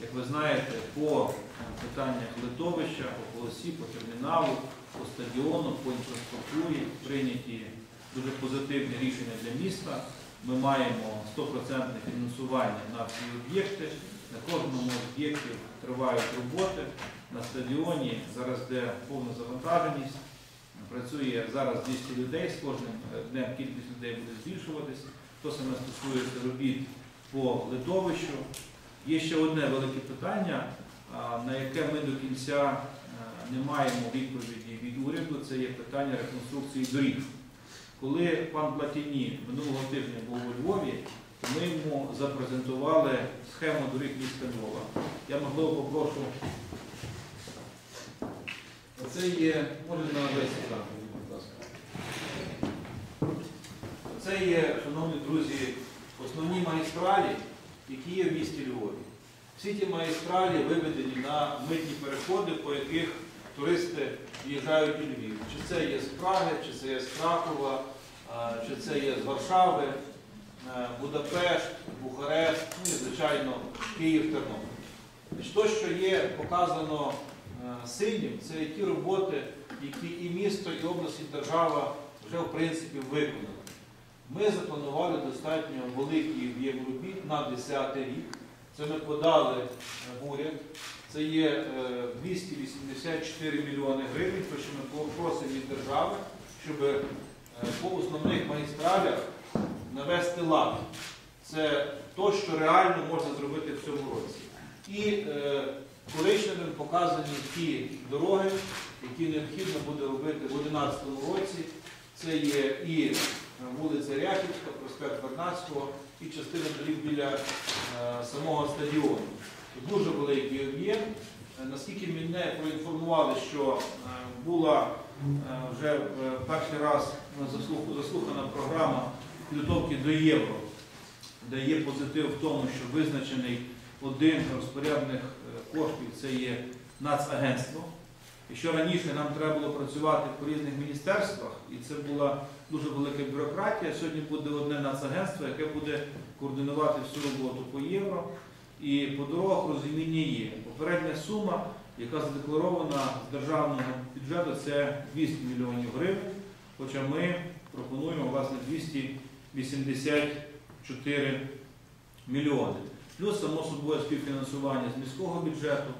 Як ви знаєте, по е, питаннях литовища, по полосі, по терміналу, по стадіону, по інфраструктурі прийняті дуже позитивні рішення для міста. Ми маємо 100% фінансування на всі об'єкти. На кожному з об'єктів тривають роботи. На стадіоні зараз йде повна завантаженість. Працює зараз 200 людей, з кожним е, днем кількість людей буде збільшуватись. То саме стосується робіт по литовищу. Є ще одне велике питання, на яке ми до кінця е, не маємо відповіді від уряду. Це є питання реконструкції доріг. Коли пан Платіні минулого тижня був у Львові, ми йому запрезентували схему доріг міста Львова. Я можливо попрошу. Це є, може на весь екран, будь ласка. Це є, шановні друзі, основні магістралі, які є в місті Львові. Всі ті магістралі виведені на митні переходи, по яких туристи в'їжджають у Львів. Чи це є з Праги, чи це є з Кракова, чи це є з Варшави, е, Будапешт, Бухарест, ну і, звичайно, Київ, Тернопіль. То, що є показано е, синім, це ті роботи, які і місто, і область, і держава вже в принципі виконали. Ми запланували достатньо великий об'єм робіт на 10 рік. Це ми подали е, в уряд. Це є е, 284 мільйони гривень, що ми просимо від держави, щоб е, по основних магістралях навести лад. Це то, що реально можна зробити в цьому році. І е, коричневим показані ті дороги, які необхідно буде робити в 2011 році. Це є і е, вулиця Ряхівська, проспект Вернадського, і частина доріг біля е, самого стадіону. Дуже великий об'єм. Е, Наскільки мене проінформували, що була вже перший раз заслухана програма підготовки до євро, де є позитив в тому, що визначений один з розпорядних коштів це є нацагентство. Якщо раніше нам треба було працювати по різних міністерствах, і це була дуже велика бюрократія, сьогодні буде одне нацагентство, яке буде координувати всю роботу по євро. І по дорогах розуміння є. Попередня сума, яка задекларована з державного бюджету, це 200 мільйонів гривень, хоча ми пропонуємо власне 284 мільйони. Плюс, само собою, співфінансування з міського бюджету,